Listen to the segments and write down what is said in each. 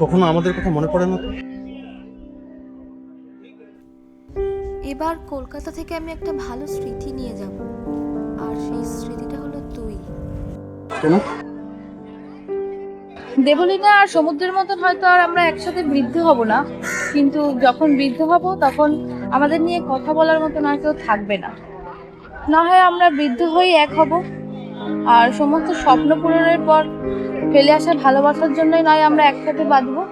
কখনো আমাদের কথা মনে পড়ে না তো? এবার কলকাতা থেকে আমি একটা ভালো স্মৃতি নিয়ে যাব। আর সেই স্মৃতিটা হলো তুই। কেন? দেবলীনা আর সমুদ্রের মতন হয়তো আর আমরা একসাথে বৃদ্ধ হব না। কিন্তু যখন বৃদ্ধ হব তখন আমাদের নিয়ে কথা বলার মতন আর কেউ থাকবে না। না হয় আমরা বৃদ্ধ হয়ে এক হব। আর সমস্ত স্বপ্ন পূরণের পর ফেলে আসা ভালোবাসার জন্যই নয় আমরা একসাথে বাঁধবো।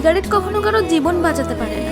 সিগারেট কখনো কারও জীবন বাঁচাতে পারে না।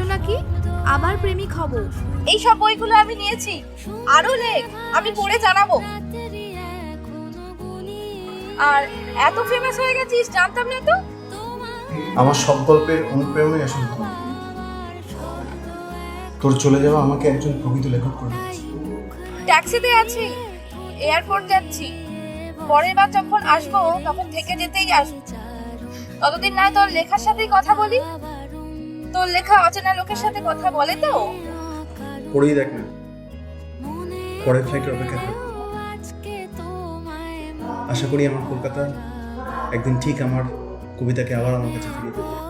শেষ রাতের জন্য কি আবার প্রেমিক হব? এই সব বইগুলো আমি নিয়েছি। আরও লেখ আমি পড়ে জানাব। আর এত ফেমাস হয়ে গেছিস জানতাম না তো? আমার সব গল্পের অনুপ্রেরণাই আসলে তোর চলে যাওয়া আমাকে একজন প্রকৃত লেখক করে দিয়েছে। ট্যাক্সিতে আছি এয়ারপোর্ট যাচ্ছি। পরের বার যখন আসব তখন থেকে যেতেই আসব। ততদিন না তোর লেখার সাথেই কথা বলি। তোর লেখা অচেনা লোকের সাথে কথা বলে তো? পড়েই দেখ না। পরের ফ্লাইটের অপেক্ষা থাক আশা করি আমার কলকাতা একদিন ঠিক আমার কবিতাকে আবার আমার কাছে ফিরিয়ে দেবে।